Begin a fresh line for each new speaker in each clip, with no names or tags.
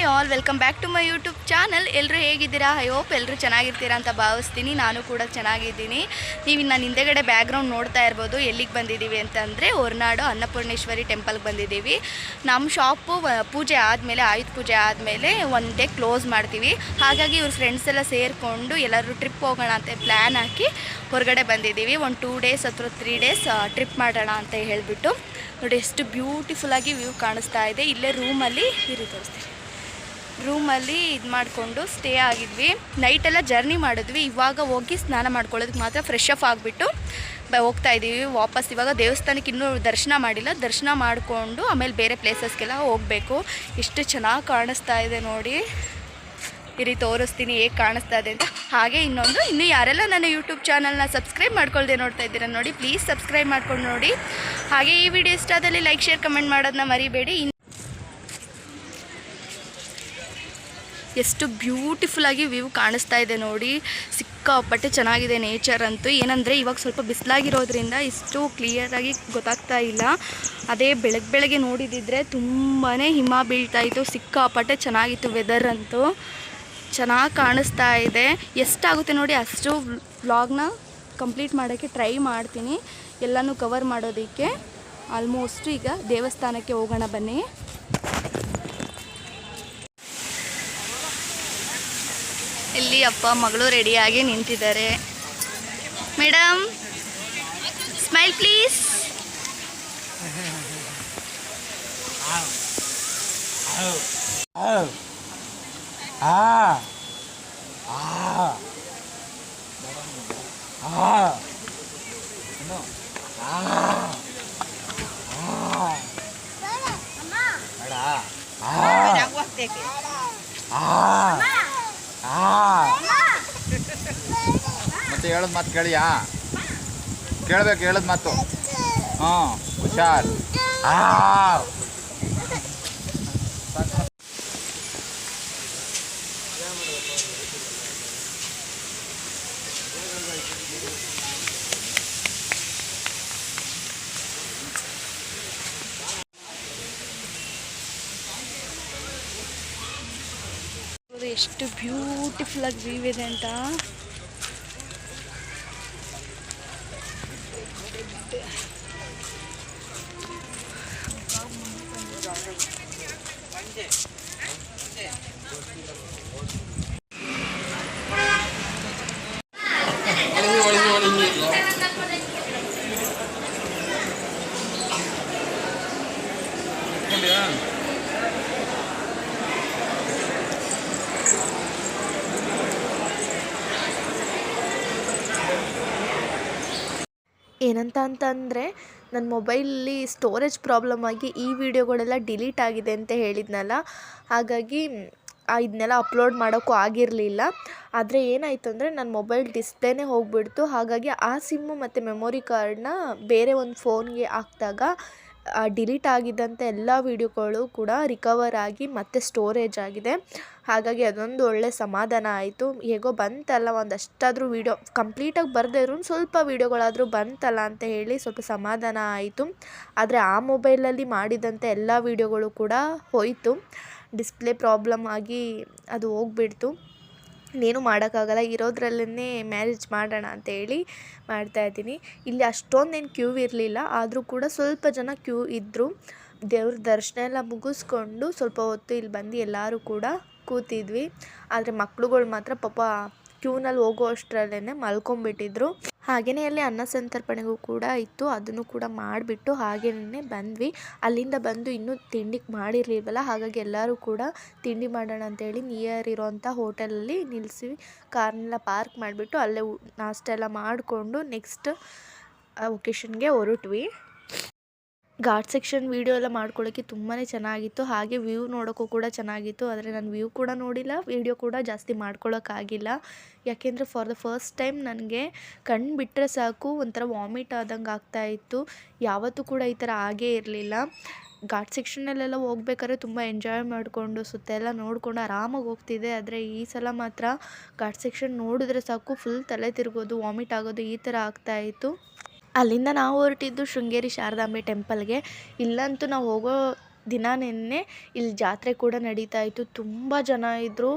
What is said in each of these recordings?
Hi all, welcome back to my YouTube channel. ಎಲ್ಲರೂ ಹೇಗಿದ್ದೀರಾ? I hope ಎಲ್ಲರೂ ಚೆನ್ನಾಗಿರ್ತೀರಾ ಅಂತ ಭಾವಿಸ್ತೀನಿ. ನಾನು ಕೂಡ ಚೆನ್ನಾಗಿದ್ದೀನಿ. ನೀವು ನಾನು ಹಿಂದೆಗಡೆ ಬ್ಯಾಕ್ಗ್ರೌಂಡ್ ನೋಡ್ತಾ ಇರ್ಬೋದು, ಎಲ್ಲಿಗೆ ಬಂದಿದ್ದೀವಿ ಅಂತಂದರೆ ಹೊರನಾಡು ಅನ್ನಪೂರ್ಣೇಶ್ವರಿ ಟೆಂಪಲ್ಗೆ ಬಂದಿದ್ದೀವಿ. ನಮ್ಮ ಶಾಪು ಪೂಜೆ ಆದಮೇಲೆ, ಆಯುಧ ಪೂಜೆ ಆದಮೇಲೆ ಒನ್ ಡೇ ಕ್ಲೋಸ್ ಮಾಡ್ತೀವಿ. ಹಾಗಾಗಿ ಇವ್ರ ಫ್ರೆಂಡ್ಸ್ ಎಲ್ಲ ಸೇರಿಕೊಂಡು ಎಲ್ಲರೂ ಟ್ರಿಪ್ ಹೋಗೋಣ ಅಂತ ಪ್ಲ್ಯಾನ್ ಹಾಕಿ ಹೊರಗಡೆ ಬಂದಿದ್ದೀವಿ. ಒಂದು ಟೂ ಡೇಸ್ ಅಥವಾ ತ್ರೀ ಡೇಸ್ ಟ್ರಿಪ್ ಮಾಡೋಣ ಅಂತ ಹೇಳಿಬಿಟ್ಟು. ನೋಡಿ, ಎಷ್ಟು ಬ್ಯೂಟಿಫುಲ್ಲಾಗಿ ವ್ಯೂ ಕಾಣಿಸ್ತಾ ಇದೆ. ಇಲ್ಲೇ ರೂಮಲ್ಲಿ ಇರಿ ತೋರಿಸ್ತೀನಿ. ರೂಮಲ್ಲಿ ಇದು ಮಾಡಿಕೊಂಡು ಸ್ಟೇ ಆಗಿದ್ವಿ. ನೈಟೆಲ್ಲ ಜರ್ನಿ ಮಾಡಿದ್ವಿ. ಇವಾಗ ಹೋಗಿ ಸ್ನಾನ ಮಾಡ್ಕೊಳ್ಳೋದಕ್ಕೆ ಮಾತ್ರ ಫ್ರೆಶ್ ಅಪ್ ಆಗಿಬಿಟ್ಟು ಬ, ಹೋಗ್ತಾ ಇದ್ದೀವಿ ವಾಪಸ್ ಇವಾಗ ದೇವಸ್ಥಾನಕ್ಕೆ ಇನ್ನೂ ದರ್ಶನ ಮಾಡಿಲ್ಲ. ದರ್ಶನ ಮಾಡಿಕೊಂಡು ಆಮೇಲೆ ಬೇರೆ ಪ್ಲೇಸಸ್ಗೆಲ್ಲ ಹೋಗಬೇಕು. ಎಷ್ಟು ಚೆನ್ನಾಗಿ ಕಾಣಿಸ್ತಾ ಇದೆ ನೋಡಿ. ಇರಿ, ತೋರಿಸ್ತೀನಿ ಹೇಗೆ ಕಾಣಿಸ್ತಾ ಇದೆ ಅಂತ. ಹಾಗೆ ಇನ್ನೊಂದು, ಇನ್ನು ಯಾರೆಲ್ಲ ನನ್ನ ಯೂಟ್ಯೂಬ್ ಚಾನಲ್ನ ಸಬ್ಸ್ಕ್ರೈಬ್ ಮಾಡ್ಕೊಳ್ದೆ ನೋಡ್ತಾ ಇದ್ದೀರಾ ನೋಡಿ ಪ್ಲೀಸ್ ಸಬ್ಸ್ಕ್ರೈಬ್ ಮಾಡ್ಕೊಂಡು ನೋಡಿ. ಹಾಗೆ ಈ ವಿಡಿಯೋ ಇಷ್ಟ ಲೈಕ್ ಶೇರ್ ಕಮೆಂಟ್ ಮಾಡೋದನ್ನ ಮರಿಬೇಡಿ. ಎಷ್ಟು ಬ್ಯೂಟಿಫುಲ್ಲಾಗಿ ವ್ಯೂ ಕಾಣಿಸ್ತಾ ಇದೆ ನೋಡಿ. ಸಿಕ್ಕಾಪಟ್ಟೆ ಚೆನ್ನಾಗಿದೆ ನೇಚರ್ ಅಂತೂ. ಏನಂದರೆ ಇವಾಗ ಸ್ವಲ್ಪ ಬಿಸಿಲಾಗಿರೋದ್ರಿಂದ ಇಷ್ಟು ಕ್ಲಿಯರಾಗಿ ಗೊತ್ತಾಗ್ತಾ ಇಲ್ಲ. ಅದೇ ಬೆಳಗ್ಗೆ ಬೆಳಗ್ಗೆ ನೋಡಿದಿದ್ರೆ ತುಂಬಾ ಹಿಮ ಬೀಳ್ತಾ ಇತ್ತು. ಸಿಕ್ಕಾಪಟ್ಟೆ ಚೆನ್ನಾಗಿತ್ತು ವೆದರ್ ಅಂತೂ. ಚೆನ್ನಾಗಿ ಕಾಣಿಸ್ತಾ ಇದೆ. ಎಷ್ಟಾಗುತ್ತೆ ನೋಡಿ, ಅಷ್ಟು ವ್ಲಾಗ್ನ ಕಂಪ್ಲೀಟ್ ಮಾಡೋಕ್ಕೆ ಟ್ರೈ ಮಾಡ್ತೀನಿ. ಎಲ್ಲನೂ ಕವರ್ ಮಾಡೋದಕ್ಕೆ. ಆಲ್ಮೋಸ್ಟ್ ಈಗ ದೇವಸ್ಥಾನಕ್ಕೆ ಹೋಗೋಣ ಬನ್ನಿ. ಇಲ್ಲಿ ಅಪ್ಪ ಮಗಳು ರೆಡಿಯಾಗಿ ನಿಂತಿದ್ದಾರೆ. ಮೇಡಮ್ ಸ್ಮೈಲ್ ಪ್ಲೀಸ್
ಮತ್ತೆ ಹೇಳದ್ ಮಾತು ಕೇಳಿಯಾ? ಕೇಳ್ಬೇಕು, ಹೇಳದ್ ಮಾತು. ಹ್ಞೂ ಹುಷಾರ್. ಆ.
ಇದು ಎಷ್ಟು ಬ್ಯೂಟಿಫುಲ್ ಆಗಿ ವ್ಯೂ ಇದೆ ಅಂತ.
ಏನಂತ ಅಂತಂದರೆ ನನ್ನ ಮೊಬೈಲಲ್ಲಿ ಸ್ಟೋರೇಜ್ ಪ್ರಾಬ್ಲಮ್ ಆಗಿ ಈ ವಿಡಿಯೋಗಳೆಲ್ಲ ಡಿಲೀಟ್ ಆಗಿದೆ ಅಂತ ಹೇಳಿದ್ನಲ್ಲ. ಹಾಗಾಗಿ ಇದನ್ನೆಲ್ಲ ಅಪ್ಲೋಡ್ ಮಾಡೋಕ್ಕೂ ಆಗಿರಲಿಲ್ಲ. ಆದರೆ ಏನಾಯಿತು ಅಂದರೆ ನನ್ನ ಮೊಬೈಲ್ ಡಿಸ್ಪ್ಲೇನೇ ಹೋಗ್ಬಿಡ್ತು. ಹಾಗಾಗಿ ಆ ಸಿಮ್ಮು ಮತ್ತು ಮೆಮೊರಿ ಕಾರ್ಡನ್ನ ಬೇರೆ ಒಂದು ಫೋನ್ಗೆ ಹಾಕ್ದಾಗ ಡಿಲೀಟ್ ಆಗಿದ್ದಂಥ ಎಲ್ಲ ವೀಡಿಯೋಗಳು ಕೂಡ ರಿಕವರ್ ಆಗಿ ಮತ್ತೆ ಸ್ಟೋರೇಜ್ ಆಗಿದೆ. ಹಾಗಾಗಿ ಅದೊಂದು ಒಳ್ಳೆ ಸಮಾಧಾನ ಆಯಿತು. ಹೇಗೋ ಬಂತಲ್ಲ, ಒಂದಷ್ಟಾದರೂ ವೀಡಿಯೋ ಕಂಪ್ಲೀಟಾಗಿ ಬರದೇ ಇರೋ ಸ್ವಲ್ಪ ವೀಡಿಯೋಗಳಾದರೂ ಬಂತಲ್ಲ ಅಂತ ಹೇಳಿ ಸ್ವಲ್ಪ ಸಮಾಧಾನ ಆಯಿತು. ಆದರೆ ಆ ಮೊಬೈಲಲ್ಲಿ ಮಾಡಿದಂಥ ಎಲ್ಲ ವೀಡಿಯೋಗಳು ಕೂಡ ಹೋಯಿತು. ಡಿಸ್ಪ್ಲೇ ಪ್ರಾಬ್ಲಮ್ ಆಗಿ ಅದು ಹೋಗ್ಬಿಡ್ತು. ಇನ್ನೇನು ಮಾಡೋಕ್ಕಾಗಲ್ಲ ಇರೋದ್ರಲ್ಲೇ ಮ್ಯಾರೇಜ್ ಮಾಡೋಣ ಅಂತೇಳಿ ಮಾಡ್ತಾಯಿದ್ದೀನಿ ಇಲ್ಲಿ ಅಷ್ಟೊಂದೇನು ಕ್ಯೂ ಇರಲಿಲ್ಲ, ಆದರೂ ಕೂಡ ಸ್ವಲ್ಪ ಜನ ಕ್ಯೂ ಇದ್ದರು ದೇವ್ರ ದರ್ಶನ ಎಲ್ಲ ಮುಗಿಸ್ಕೊಂಡು ಸ್ವಲ್ಪ ಹೊತ್ತು ಇಲ್ಲಿ ಬಂದು ಎಲ್ಲರೂ ಕೂಡ ಕೂತಿದ್ವಿ. ಆದರೆ ಮಕ್ಳುಗಳು ಮಾತ್ರ ಪಾಪ ಕ್ಯೂನಲ್ಲಿ ಹೋಗೋ ಅಷ್ಟರಲ್ಲೇ ಮಲ್ಕೊಂಬಿಟ್ಟಿದ್ರು ಹಾಗೆಯೇ ಅಲ್ಲಿ ಅನ್ನ ಸಂತರ್ಪಣೆಗೂ ಕೂಡ ಇತ್ತು. ಅದನ್ನು ಕೂಡ ಮಾಡಿಬಿಟ್ಟು ಹಾಗೆಯೇ ಬಂದ್ವಿ. ಅಲ್ಲಿಂದ ಬಂದು ಇನ್ನೂ ತಿಂಡಿ ಮಾಡಿರಲಿಲ್ವಲ್ಲ, ಹಾಗಾಗಿ ಎಲ್ಲರೂ ಕೂಡ ತಿಂಡಿ ಮಾಡೋಣ ಅಂತೇಳಿ ನಿಯರ್ ಇರೋವಂಥ ಹೋಟೆಲಲ್ಲಿ ನಿಲ್ಲಿಸಿ ಕಾರ್ನೆಲ್ಲ ಪಾರ್ಕ್ ಮಾಡಿಬಿಟ್ಟು ಅಲ್ಲೇ ನಾಷ್ಟ ಎಲ್ಲ ಮಾಡಿಕೊಂಡು ನೆಕ್ಸ್ಟ್ ಒಕೇಶನ್ಗೆ ಹೊರಟ್ವಿ. ಘಾಟ್ ಸೆಕ್ಷನ್ ವೀಡಿಯೋ ಎಲ್ಲ ಮಾಡ್ಕೊಳ್ಳೋಕ್ಕೆ ತುಂಬಾ ಚೆನ್ನಾಗಿತ್ತು. ಹಾಗೆ ವ್ಯೂ ನೋಡೋಕ್ಕೂ ಕೂಡ ಚೆನ್ನಾಗಿತ್ತು. ಆದರೆ ನಾನು ವ್ಯೂ ಕೂಡ ನೋಡಿಲ್ಲ, ವೀಡಿಯೋ ಕೂಡ ಜಾಸ್ತಿ ಮಾಡ್ಕೊಳ್ಳೋಕ್ಕಾಗಿಲ್ಲ ಯಾಕೆಂದರೆ ಫಾರ್ ದ ಫಸ್ಟ್ ಟೈಮ್ ನನಗೆ ಕಣ್ಣು ಬಿಟ್ಟರೆ ಸಾಕು, ಒಂಥರ ವಾಮಿಟ್ ಆದಂಗೆ ಆಗ್ತಾಯಿತ್ತು ಯಾವತ್ತೂ ಕೂಡ ಈ ಥರ ಆಗೇ ಇರಲಿಲ್ಲ. ಘಾಟ್ ಸೆಕ್ಷನಲ್ಲೆಲ್ಲ ಹೋಗ್ಬೇಕಾದ್ರೆ ತುಂಬ ಎಂಜಾಯ್ ಮಾಡಿಕೊಂಡು, ಸುತ್ತ ಎಲ್ಲ ನೋಡಿಕೊಂಡು ಆರಾಮಾಗಿ ಹೋಗ್ತಿದ್ದೆ. ಆದರೆ ಈ ಸಲ ಮಾತ್ರ ಘಾಟ್ ಸೆಕ್ಷನ್ ನೋಡಿದ್ರೆ ಸಾಕು ಫುಲ್ ತಲೆ ತಿರ್ಗೋದು ವಾಮಿಟ್ ಆಗೋದು ಈ ಥರ ಆಗ್ತಾಯಿತ್ತು ಅಲ್ಲಿಂದ ನಾವು ಹೊರಟಿದ್ದು ಶೃಂಗೇರಿ ಶಾರದಾಂಬೆ ಟೆಂಪಲ್ಗೆ. ಇಲ್ಲಂತೂ ನಾವು ಹೋಗೋ ದಿನ ನಿನ್ನೆ ಇಲ್ಲಿ ಜಾತ್ರೆ ಕೂಡ ನಡೀತಾ ಇತ್ತು. ತುಂಬ ಜನ ಇದ್ದರು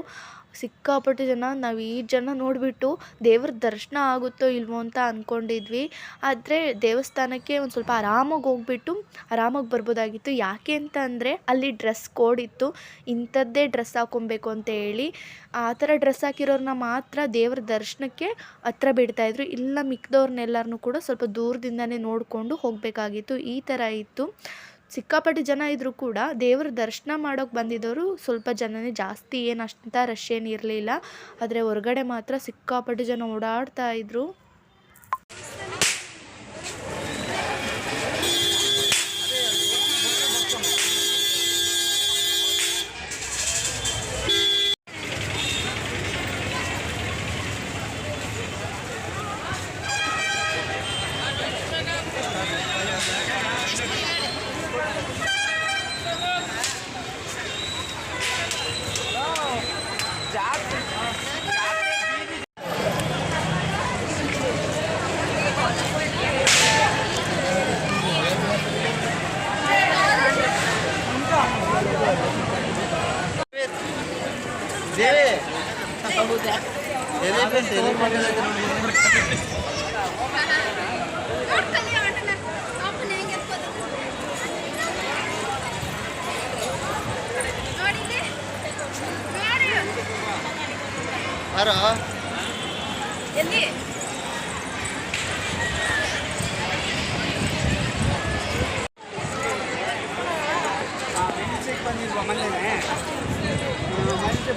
ಸಿಕ್ಕಾಪಟ್ಟೆ ಜನ, ನಾವು ಈ ಜನ ನೋಡಿಬಿಟ್ಟು ದೇವ್ರ ದರ್ಶನ ಆಗುತ್ತೋ ಇಲ್ವೋ ಅಂತ ಅಂದ್ಕೊಂಡಿದ್ವಿ ಆದರೆ ದೇವಸ್ಥಾನಕ್ಕೆ ಒಂದು ಸ್ವಲ್ಪ ಆರಾಮಾಗಿ ಹೋಗ್ಬಿಟ್ಟು ಆರಾಮಾಗಿ ಬರ್ಬೋದಾಗಿತ್ತು. ಯಾಕೆ ಅಂತ ಅಂದರೆ ಅಲ್ಲಿ ಡ್ರೆಸ್ ಕೋಡ್ ಇತ್ತು. ಇಂಥದ್ದೇ ಡ್ರೆಸ್ ಹಾಕೊಬೇಕು ಅಂತ ಹೇಳಿ. ಆ ಥರ ಡ್ರೆಸ್ ಹಾಕಿರೋರನ್ನ ಮಾತ್ರ ದೇವ್ರ ದರ್ಶನಕ್ಕೆ ಹತ್ರ ಬಿಡ್ತಾಯಿದ್ರು ಇಲ್ಲ ಮಿಕ್ಕಿದವ್ರನ್ನೆಲ್ಲರನ್ನೂ ಕೂಡ ಸ್ವಲ್ಪ ದೂರದಿಂದನೇ ನೋಡಿಕೊಂಡು ಹೋಗಬೇಕಾಗಿತ್ತು. ಈ ಥರ ಇತ್ತು. ಸಿಕ್ಕಾಪಟ್ಟೆ ಜನ ಇದ್ದರೂ ಕೂಡ ದೇವ್ರ ದರ್ಶನ ಮಾಡೋಕೆ ಬಂದಿದ್ದವರು ಸ್ವಲ್ಪ ಜನನೇ. ಜಾಸ್ತಿ ಏನು ಅಷ್ಟಂತ ರಶ್ ಏನು ಇರಲಿಲ್ಲ. ಆದರೆ ಹೊರಗಡೆ ಮಾತ್ರ ಸಿಕ್ಕಾಪಟ್ಟೆ ಜನ ಓಡಾಡ್ತಾ అరా
ఎన్ని ఆ వెండి చెక్ పండిరు మమ్మల్ని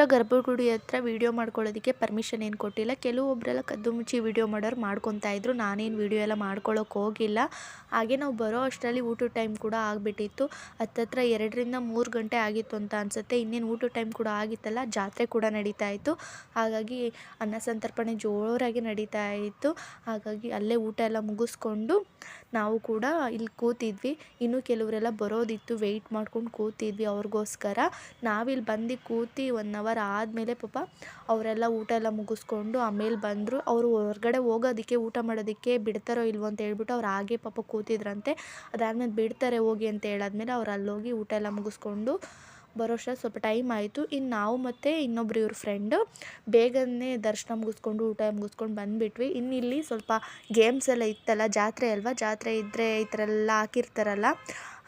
ದೇವರ ಗರ್ಭಗುಡಿ ಹತ್ರ ವೀಡಿಯೋ ಮಾಡ್ಕೊಳ್ಳೋದಕ್ಕೆ ಪರ್ಮಿಷನ್ ಏನು ಕೊಟ್ಟಿಲ್ಲ. ಕೆಲವೊಬ್ಬರೆಲ್ಲ ಕದ್ದು ಮುಚ್ಚಿ ವೀಡಿಯೋ ಮಾಡೋರು ಮಾಡ್ಕೊತಾ ಇದ್ರು. ನಾನೇನು ವೀಡಿಯೋ ಎಲ್ಲ ಮಾಡ್ಕೊಳ್ಳೋಕೆ ಹೋಗಿಲ್ಲ. ಹಾಗೆ ನಾವು ಬರೋ ಅಷ್ಟರಲ್ಲಿ ಊಟದ ಟೈಮ್ ಕೂಡ ಆಗಿಬಿಟ್ಟಿತ್ತು. ಹತ್ತತ್ರ ಎರಡರಿಂದ ಮೂರು ಗಂಟೆ ಆಗಿತ್ತು ಅಂತ ಅನಿಸುತ್ತೆ. ಇನ್ನೇನು ಊಟದ ಟೈಮ್ ಕೂಡ ಆಗಿತ್ತಲ್ಲ, ಜಾತ್ರೆ ಕೂಡ ನಡೀತಾ ಇತ್ತು. ಹಾಗಾಗಿ ಅನ್ನ ಸಂತರ್ಪಣೆ ಜೋರಾಗಿ ನಡೀತಾ ಇತ್ತು. ಹಾಗಾಗಿ ಅಲ್ಲೇ ಊಟ ಎಲ್ಲ ಮುಗಿಸ್ಕೊಂಡು ನಾವು ಕೂಡ ಇಲ್ಲಿ ಕೂತಿದ್ವಿ. ಇನ್ನು ಕೆಲವರೆಲ್ಲ ಬರೋದಿತ್ತು ವೆಯ್ಟ್ ಮಾಡ್ಕೊಂಡು ಕೂತಿದ್ವಿ ಅವ್ರಿಗೋಸ್ಕರ. ನಾವಿಲ್ಲಿ ಬಂದು ಕೂತಿ ಒನ್ ಅವರ್ ಆದಮೇಲೆ ಪಾಪ ಅವರೆಲ್ಲ ಊಟ ಎಲ್ಲ ಮುಗಿಸ್ಕೊಂಡು ಆಮೇಲೆ ಬಂದರು. ಅವರು ಹೊರಗಡೆ ಹೋಗೋದಕ್ಕೆ, ಊಟ ಮಾಡೋದಕ್ಕೆ ಬಿಡ್ತಾರೋ ಇಲ್ವೋ ಅಂತ ಹೇಳ್ಬಿಟ್ಟು ಅವ್ರು ಹಾಗೆ ಪಾಪ ಕೂತಿದ್ರಂತೆ. ಅದಾದ್ಮೇಲೆ ಬಿಡ್ತಾರೆ ಹೋಗಿ ಅಂತ ಹೇಳಾದ್ಮೇಲೆ ಅವ್ರು ಅಲ್ಲೋಗಿ ಊಟ ಎಲ್ಲ ಮುಗಿಸ್ಕೊಂಡು ಬರೋಷ್ಟರಲ್ಲಿ ಸ್ವಲ್ಪ ಟೈಮ್ ಆಯಿತು. ಇನ್ನು ನಾವು ಮತ್ತು ಇನ್ನೊಬ್ರು ಇವ್ರ ಫ್ರೆಂಡು ಬೇಗನೆ ದರ್ಶನ ಮುಗಿಸ್ಕೊಂಡು, ಊಟ ಮುಗಿಸ್ಕೊಂಡು ಬಂದುಬಿಟ್ವಿ. ಇನ್ನು ಇಲ್ಲಿ ಸ್ವಲ್ಪ ಗೇಮ್ಸ್ ಎಲ್ಲ ಇತ್ತಲ್ಲ, ಜಾತ್ರೆ ಅಲ್ವಾ? ಜಾತ್ರೆ ಇದ್ದರೆ ಈ ಥರ ಎಲ್ಲ ಹಾಕಿರ್ತಾರಲ್ಲ.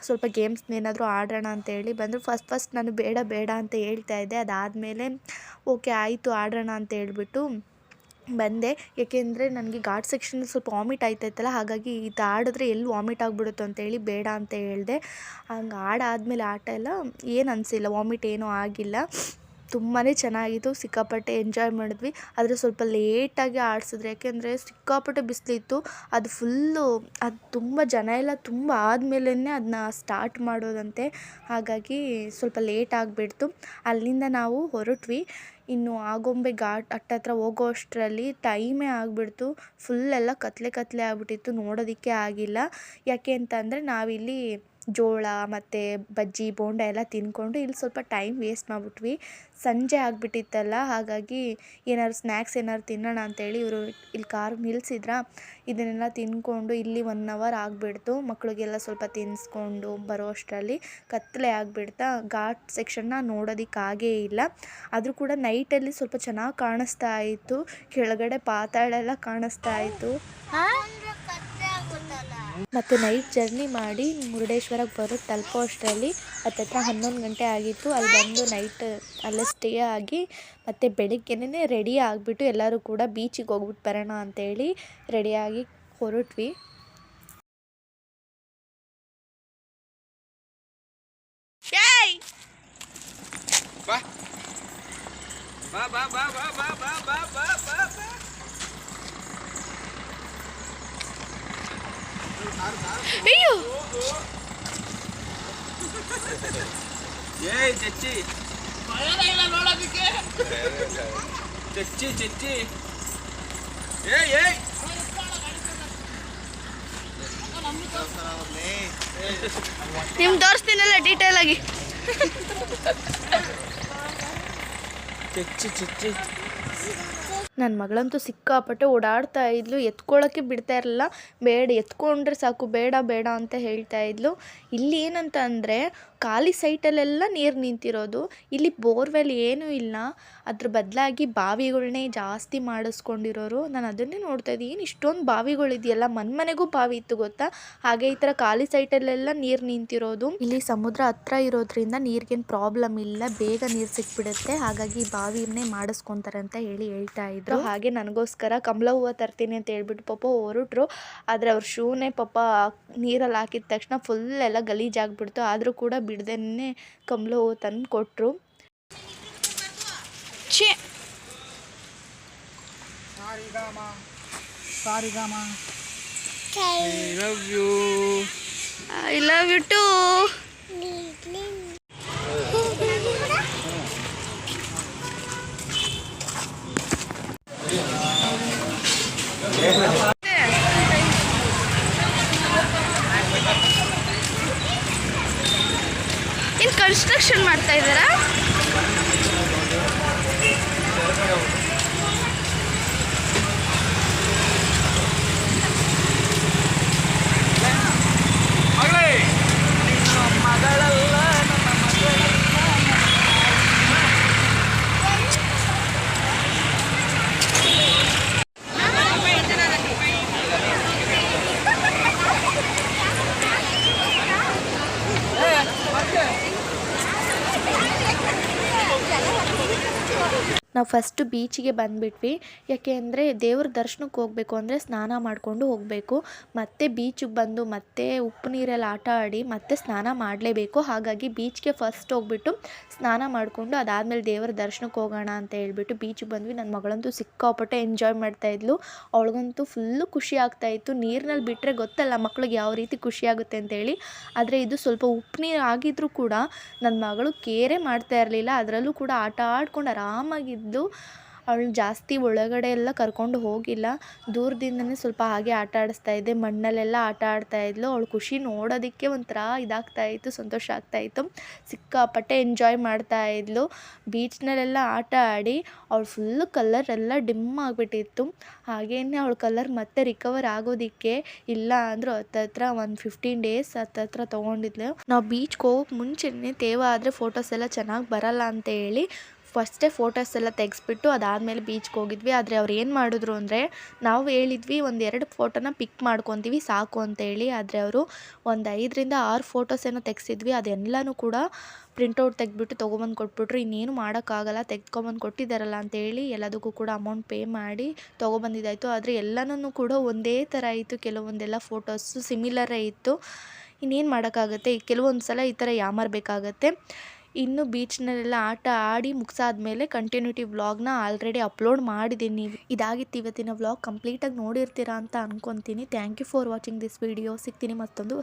ಸ್ವಲ್ಪ ಗೇಮ್ಸ್ನೇನಾದರೂ ಆಡೋಣ ಅಂತ ಹೇಳಿ ಬಂದರು. ಫಸ್ಟ್ ಫಸ್ಟ್ ನಾನು ಬೇಡ ಬೇಡ ಅಂತ ಹೇಳ್ತಾ ಇದ್ದೆ. ಅದಾದಮೇಲೆ ಓಕೆ ಆಯಿತು, ಆಡೋಣ ಅಂತ ಹೇಳ್ಬಿಟ್ಟು ಬಂದೆ. ಏಕೆಂದರೆ ನನಗೆ ಘಾಟ್ ಸೆಕ್ಷನ್ ಸ್ವಲ್ಪ ವಾಮಿಟ್ ಆಯ್ತೈತಲ್ಲ ಹಾಗಾಗಿ ಇದು ಆಡಿದ್ರೆ ಎಲ್ಲಿ ವಾಮಿಟ್ ಆಗಿಬಿಡುತ್ತೋ ಅಂತೇಳಿ ಬೇಡ ಅಂತ ಹೇಳಿದೆ. ಹಂಗೆ ಆಡಾದ್ಮೇಲೆ ಆಟ ಎಲ್ಲ ಏನು ಅನಿಸಿಲ್ಲ ವಾಮಿಟ್ ಏನೂ ಆಗಿಲ್ಲ. ತುಂಬಾ ಚೆನ್ನಾಗಿತ್ತು, ಸಿಕ್ಕಾಪಟ್ಟೆ ಎಂಜಾಯ್ ಮಾಡಿದ್ವಿ. ಆದರೆ ಸ್ವಲ್ಪ ಲೇಟಾಗಿ ಆಡಿಸಿದ್ರೆ, ಯಾಕೆಂದರೆ ಸಿಕ್ಕಾಪಟ್ಟೆ ಬಿಸಿಲಿತ್ತು. ಅದು ಫುಲ್ಲು ಅದು ತುಂಬ ಜನ ಎಲ್ಲ ತುಂಬ ಆದಮೇಲೇ ಅದನ್ನ ಸ್ಟಾರ್ಟ್ ಮಾಡೋದಂತೆ. ಹಾಗಾಗಿ ಸ್ವಲ್ಪ ಲೇಟ್ ಆಗಿಬಿಡ್ತು. ಅಲ್ಲಿಂದ ನಾವು ಹೊರಟ್ವಿ. ಇನ್ನು ಆಗೊಂಬೆ ಘಾಟ್ ಹತ್ರ ಹೋಗೋ ಅಷ್ಟರಲ್ಲಿ ಟೈಮೇ ಆಗಿಬಿಡ್ತು. ಫುಲ್ ಎಲ್ಲ ಕತ್ತಲೆ ಕತ್ತಲೆ ಆಗಿಬಿಟ್ಟಿತ್ತು. ನೋಡೋದಕ್ಕೆ ಆಗಿಲ್ಲ. ಯಾಕೆ ಅಂತಂದರೆ ನಾವಿಲ್ಲಿ ಜೋಳ ಮತ್ತು ಬಜ್ಜಿ, ಬೋಂಡ ಎಲ್ಲ ತಿಂದ್ಕೊಂಡು ಇಲ್ಲಿ ಸ್ವಲ್ಪ ಟೈಮ್ ವೇಸ್ಟ್ ಮಾಡಿಬಿಟ್ವಿ. ಸಂಜೆ ಆಗಿಬಿಟ್ಟಿತ್ತಲ್ಲ, ಹಾಗಾಗಿ ಏನಾದ್ರು ಸ್ನ್ಯಾಕ್ಸ್ ಏನಾದ್ರು ತಿನ್ನೋಣ ಅಂತೇಳಿ ಇವರು ಇಲ್ಲಿ ಕಾರ್ ನಿಲ್ಲಿಸಿದ್ರ ಇದನ್ನೆಲ್ಲ ತಿಂದ್ಕೊಂಡು ಇಲ್ಲಿ ಒನ್ ಅವರ್ ಆಗಿಬಿಡ್ತು. ಮಕ್ಕಳಿಗೆಲ್ಲ ಸ್ವಲ್ಪ ತಿನ್ನಿಸ್ಕೊಂಡು ಬರೋ ಅಷ್ಟರಲ್ಲಿ ಕತ್ತಲೆ ಆಗಿಬಿಡ್ತಾ ಘಾಟ್ ಸೆಕ್ಷನ್ನ ನೋಡೋದಕ್ಕಾಗೇ ಇಲ್ಲ. ಆದರೂ ಕೂಡ ನೈಟಲ್ಲಿ ಸ್ವಲ್ಪ ಚೆನ್ನಾಗಿ ಕಾಣಿಸ್ತಾ ಇತ್ತು. ಕೆಳಗಡೆ ಪಾತಾಳೆಲ್ಲ ಕಾಣಿಸ್ತಾ ಇತ್ತು. ಮತ್ತು ನೈಟ್ ಜರ್ನಿ ಮಾಡಿ ಮುರುಡೇಶ್ವರಕ್ಕೆ ಬರೋ ತಲುಪೋ ಅಷ್ಟರಲ್ಲಿ ಹತ್ತತ್ರ ಹನ್ನೊಂದು ಗಂಟೆ ಆಗಿತ್ತು. ಅಲ್ಲಿ ಬಂದು ನೈಟ್ ಅಲ್ಲೇ ಸ್ಟೇ ಆಗಿ ಮತ್ತು ಬೆಳಿಗ್ಗೆನೇ ರೆಡಿ ಆಗಿಬಿಟ್ಟು ಎಲ್ಲರೂ ಕೂಡ ಬೀಚಿಗೆ ಹೋಗ್ಬಿಟ್ಟು ಬರೋಣ ಅಂತೇಳಿ ರೆಡಿಯಾಗಿ ಹೊರಟ್ವಿ.
ಬಾ ಬಾ ಬಾ ಬಾ ಬಾ ಬಾ ಬಾ ಬಾ. అయ్యో ఏయ్
చచ్చి
భయలైన లోడదికే చచ్చి చచ్చి ఏయ్ ఏయ్
ನಿಮ್ ತೋರಿಸ್ತೀನಲ್ಲ ಡೀಟೇಲ್ ಆಗಿ
ಚಚ್ಚಿ ಚಚ್ಚಿ
ನನ್ನ ಮಗಳಂತೂ ಸಿಕ್ಕಾಪಟ್ಟೆ ಓಡಾಡ್ತಾ ಇದ್ಲು. ಎತ್ಕೊಳ್ಳೋಕ್ಕೆ ಬಿಡ್ತಾ ಇರಲಿಲ್ಲ. ಬೇಡ, ಎತ್ಕೊಂಡ್ರೆ ಸಾಕು, ಬೇಡ ಬೇಡ ಅಂತ ಹೇಳ್ತಾ ಇದ್ಲು. ಇಲ್ಲಿ ಏನಂತ ಅಂದರೆ ಖಾಲಿ ಸೈಟಲ್ಲೆಲ್ಲ ನೀರು ನಿಂತಿರೋದು. ಇಲ್ಲಿ ಬೋರ್ವೆಲ್ ಏನೂ ಇಲ್ಲ. ಅದ್ರ ಬದಲಾಗಿ ಬಾವಿಗಳನ್ನೇ ಜಾಸ್ತಿ ಮಾಡಿಸ್ಕೊಂಡಿರೋರು. ನಾನು ಅದನ್ನೇ ನೋಡ್ತಾ ಇದ್ದೀನಿ. ಇಷ್ಟೊಂದು ಬಾವಿಗಳಿದೆಯಲ್ಲ ಮನ್ ಮನೆಗೂ ಬಾವಿ ಇತ್ತು ಗೊತ್ತಾ? ಹಾಗೆ ಈ ಥರ ಖಾಲಿ ಸೈಟಲ್ಲೆಲ್ಲ ನೀರು ನಿಂತಿರೋದು. ಇಲ್ಲಿ ಸಮುದ್ರ ಹತ್ರ ಇರೋದ್ರಿಂದ ನೀರಿಗೇನು ಪ್ರಾಬ್ಲಮ್ ಇಲ್ಲ. ಬೇಗ ನೀರು ಸಿಕ್ಬಿಡುತ್ತೆ. ಹಾಗಾಗಿ ಬಾವಿನೇ ಮಾಡಿಸ್ಕೊತಾರೆ ಅಂತ ಹೇಳಿ ಹೇಳ್ತಾ ಇದ್ರು. ಹಾಗೆ ನನಗೋಸ್ಕರ ಕಮಲ ಹೂವು ತರ್ತೀನಿ ಅಂತ ಹೇಳ್ಬಿಟ್ಟು ಪಾಪ ಹೊರಟ್ರು. ಆದರೆ ಅವ್ರ ಶೂನೇ ಪಾಪ ನೀರಲ್ಲಿ ಹಾಕಿದ ತಕ್ಷಣ ಫುಲ್ ಎಲ್ಲ ಗಲೀಜಾಗ್ಬಿಡ್ತು. ಆದರೂ ಕೂಡ ಬಿಡ್ದೇನೆ ಕಂಬ್ಳ ಹೂ ತಂದು ಕೊಟ್ಟರು
ಛೇ ಐ ಲವ್ ಯು ಟು 6
ನಾವು ಫಸ್ಟು ಬೀಚಿಗೆ ಬಂದುಬಿಟ್ವಿ. ಯಾಕೆ ಅಂದರೆ ದೇವ್ರ ದರ್ಶನಕ್ಕೆ ಹೋಗಬೇಕು ಅಂದರೆ ಸ್ನಾನ ಮಾಡಿಕೊಂಡು ಹೋಗಬೇಕು. ಮತ್ತೆ ಬೀಚಿಗೆ ಬಂದು ಮತ್ತೆ ಉಪ್ಪು ನೀರಲ್ಲಿ ಆಟ ಆಡಿ ಮತ್ತೆ ಸ್ನಾನ ಮಾಡಲೇಬೇಕು. ಹಾಗಾಗಿ ಬೀಚ್ಗೆ ಫಸ್ಟ್ ಹೋಗ್ಬಿಟ್ಟು ಸ್ನಾನ ಮಾಡಿಕೊಂಡು ಅದಾದಮೇಲೆ ದೇವರ ದರ್ಶನಕ್ಕೆ ಹೋಗೋಣ ಅಂತ ಹೇಳ್ಬಿಟ್ಟು ಬೀಚಿಗೆ ಬಂದ್ವಿ. ನನ್ನ ಮಗಳಂತೂ ಸಿಕ್ಕಾಪಟ್ಟೆ ಎಂಜಾಯ್ ಮಾಡ್ತಾಯಿದ್ಲು ಅವಳಿಗಂತೂ ಫುಲ್ಲು ಖುಷಿ ಆಗ್ತಾಯಿತ್ತು ನೀರಿನಲ್ಲಿ ಬಿಟ್ಟರೆ ಗೊತ್ತಲ್ಲ ಮಕ್ಳಿಗೆ ಯಾವ ರೀತಿ ಖುಷಿ ಆಗುತ್ತೆ ಅಂತೇಳಿ ಆದರೆ ಇದು ಸ್ವಲ್ಪ ಉಪ್ಪು ನೀರು ಆಗಿದ್ರೂ ಕೂಡ ನನ್ನ ಮಗಳು ಕೇರೆ ಮಾಡ್ತಾ ಇರಲಿಲ್ಲ. ಅದರಲ್ಲೂ ಕೂಡ ಆಟ ಆಡ್ಕೊಂಡು ಆರಾಮಾಗಿದ್ದು ಅವಳು ಜಾಸ್ತಿ ಒಳಗಡೆ ಎಲ್ಲ ಕರ್ಕೊಂಡು ಹೋಗಿಲ್ಲ. ದೂರದಿಂದನೇ ಸ್ವಲ್ಪ ಹಾಗೆ ಆಟ ಆಡಿಸ್ತಾ ಇದ್ದೆ. ಮಣ್ಣಲ್ಲೆಲ್ಲ ಆಟ ಆಡ್ತಾ ಇದ್ಲು. ಅವಳು ಖುಷಿ ನೋಡೋದಕ್ಕೆ ಒಂಥರ ಇದಾಗ್ತಾ ಇತ್ತು, ಸಂತೋಷ ಆಗ್ತಾ ಇತ್ತು. ಸಿಕ್ಕಾಪಟ್ಟೆ ಎಂಜಾಯ್ ಮಾಡ್ತಾ ಇದ್ಲು. ಬೀಚ್ನಲ್ಲೆಲ್ಲ ಆಟ ಆಡಿ ಅವಳು ಫುಲ್ಲು ಕಲರ್ ಎಲ್ಲ ಡಿಮ್ ಆಗಿಬಿಟ್ಟಿತ್ತು. ಹಾಗೇನೆ ಅವಳು ಕಲರ್ ಮತ್ತೆ ರಿಕವರ್ ಆಗೋದಕ್ಕೆ ಇಲ್ಲ ಅಂದರೂ ಹತ್ತತ್ರ ಒಂದು ಫಿಫ್ಟೀನ್ ಡೇಸ್ ಹತ್ತತ್ರ ತೊಗೊಂಡಿದ್ಲು. ನಾವು ಬೀಚ್ಗೆ ಹೋಗೋಕೆ ಮುಂಚೆನೇ ತೇವ ಆದರೆ ಫೋಟೋಸ್ ಎಲ್ಲ ಚೆನ್ನಾಗಿ ಬರಲ್ಲ ಅಂತ ಹೇಳಿ ಫಸ್ಟೇ ಫೋಟೋಸ್ ಎಲ್ಲ ತೆಗೆಸ್ಬಿಟ್ಟು ಅದಾದಮೇಲೆ ಬೀಚ್ಗೆ ಹೋಗಿದ್ವಿ. ಆದರೆ ಅವ್ರು ಏನು ಮಾಡಿದ್ರು ಅಂದರೆ ನಾವು ಹೇಳಿದ್ವಿ ಒಂದು ಎರಡು ಫೋಟೋನ ಪಿಕ್ ಮಾಡ್ಕೊತೀವಿ, ಸಾಕು ಅಂತೇಳಿ ಆದರೆ ಅವರು ಒಂದು ಐದರಿಂದ ಆರು ಫೋಟೋಸ್ ಏನೋ ತೆಗೆಸಿದ್ವಿ. ಅದೆಲ್ಲನೂ ಕೂಡ ಪ್ರಿಂಟೌಟ್ ತೆಗೆದ್ಬಿಟ್ಟು ತೊಗೊಬಂದು ಕೊಟ್ಬಿಟ್ರು. ಇನ್ನೇನು ಮಾಡೋಕ್ಕಾಗಲ್ಲ, ತೆಗೆದ್ಕೊಂಬಂದು ಕೊಟ್ಟಿದ್ದಾರಲ್ಲ ಅಂತೇಳಿ ಎಲ್ಲದಕ್ಕೂ ಕೂಡ ಅಮೌಂಟ್ ಪೇ ಮಾಡಿ ತೊಗೊಬಂದಿದ್ದಾಯಿತು. ಆದರೆ ಎಲ್ಲನೂ ಕೂಡ ಒಂದೇ ಥರ ಇತ್ತು. ಕೆಲವೊಂದೆಲ್ಲ ಫೋಟೋಸು ಸಿಮಿಲರೇ ಇತ್ತು. ಇನ್ನೇನು ಮಾಡೋಕ್ಕಾಗತ್ತೆ? ಕೆಲವೊಂದು ಸಲ ಈ ಥರ ಯಾಮಾರಬೇಕಾಗತ್ತೆ ಇನ್ನು ಬೀಚ್ನಲ್ಲೆಲ್ಲ ಆಟ ಆಡಿ ಮುಗಿಸಾದ್ಮೇಲೆ ಕಂಟಿನ್ಯೂಟಿ ವ್ಲಾಗ್ನ ಆಲ್ರೆಡಿ ಅಪ್ಲೋಡ್ ಮಾಡಿದ್ದೀನಿ ಇದಾಗಿತ್ತು ಇವತ್ತಿನ ವ್ಲಾಗ್ ಕಂಪ್ಲೀಟಾಗಿ ನೋಡಿರ್ತೀರಾ ಅಂತ ಅನ್ಕೊಂತೀನಿ. Thank you for watching this video ಸಿಗ್ತೀನಿ ಮತ್ತೊಂದು